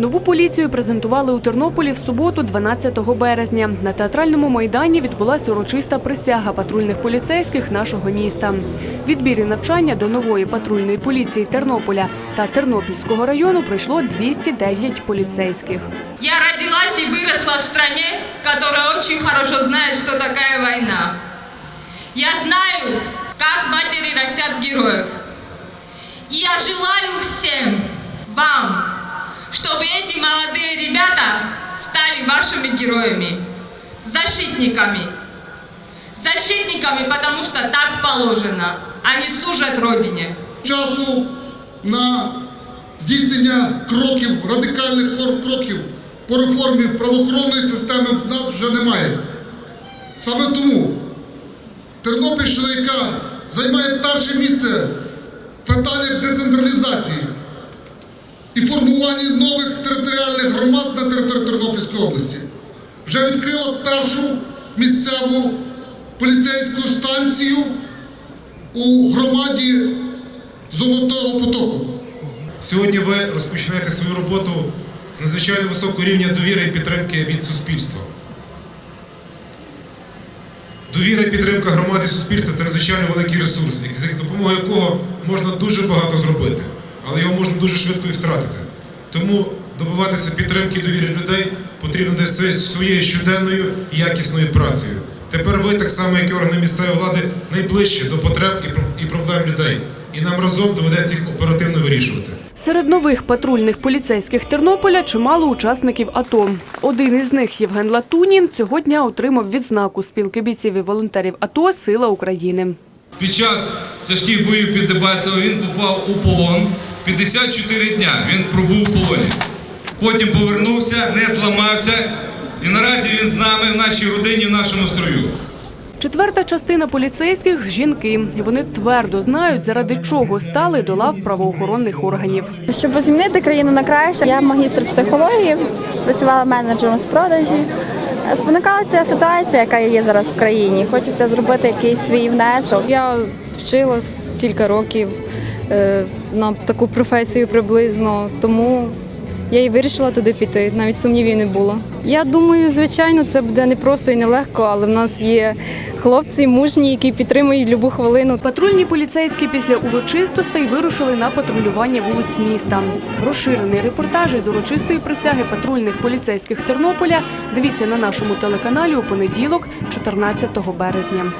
Нову поліцію презентували у Тернополі в суботу, 12 березня. На театральному майдані відбулася урочиста присяга патрульних поліцейських нашого міста. Відбір і навчання до нової патрульної поліції Тернополя та Тернопільського району пройшло 209 поліцейських. Я родилась и выросла в стране, которая очень хорошо знает, что такая война. Я знаю, как матери растят героев. И я желаю всем вам, чтобы эти молодые ребята стали вашими героями, защитниками. Защитниками, потому что так положено. Они служат Родине. часу на здійснення кроків, радикальних кор- кроків по реформі правоохоронної системи в нас вже немає. Саме тому Тернопільщина, яка займає перше місце в питаннях децентралізації і формуванні нових територіальних громад на території Тернопільської області, вже відкрила першу місцеву поліцейську станцію у громаді Золотого потоку. Сьогодні ви розпочинаєте свою роботу з надзвичайно високого рівня довіри і підтримки від суспільства. Довіра і підтримка громади суспільства це надзвичайно великий ресурс, за допомогою якого можна дуже багато зробити, але його можна дуже швидко і втратити. Тому добиватися підтримки і довіри людей потрібно десь своєю щоденною і якісною працею. Тепер ви, так само як і органи місцевої влади, найближчі до потреб і про- проблем людей. І нам разом доведеться їх оперативно вирішувати. Серед нових патрульних поліцейських Тернополя чимало учасників АТО. Один із них, Євген Латунін, цього дня отримав відзнаку спілки бійців і волонтерів АТО Сила України. Під час тяжких боїв під Дебальцево він попав у полон. 54 дня він пробув у полоні. Потім повернувся, не зламався. І наразі він з нами в нашій родині, в нашому строю. Четверта частина поліцейських жінки. Вони твердо знають, заради чого стали до лав правоохоронних органів. Щоб змінити країну на краще, я магістр психології, працювала менеджером з продажі. Спонукала ця ситуація, яка є зараз в країні. Хочеться зробити якийсь свій внесок. Я вчилась кілька років на таку професію приблизно, тому я і вирішила туди піти. Навіть сумнівів не було. Я думаю, звичайно, це буде непросто і нелегко, але в нас є хлопці мужні, які підтримують любу хвилину. Патрульні поліцейські після урочистостей вирушили на патрулювання вулиць міста. Розширений репортаж із урочистої присяги патрульних поліцейських Тернополя. Дивіться на нашому телеканалі у понеділок, 14 березня.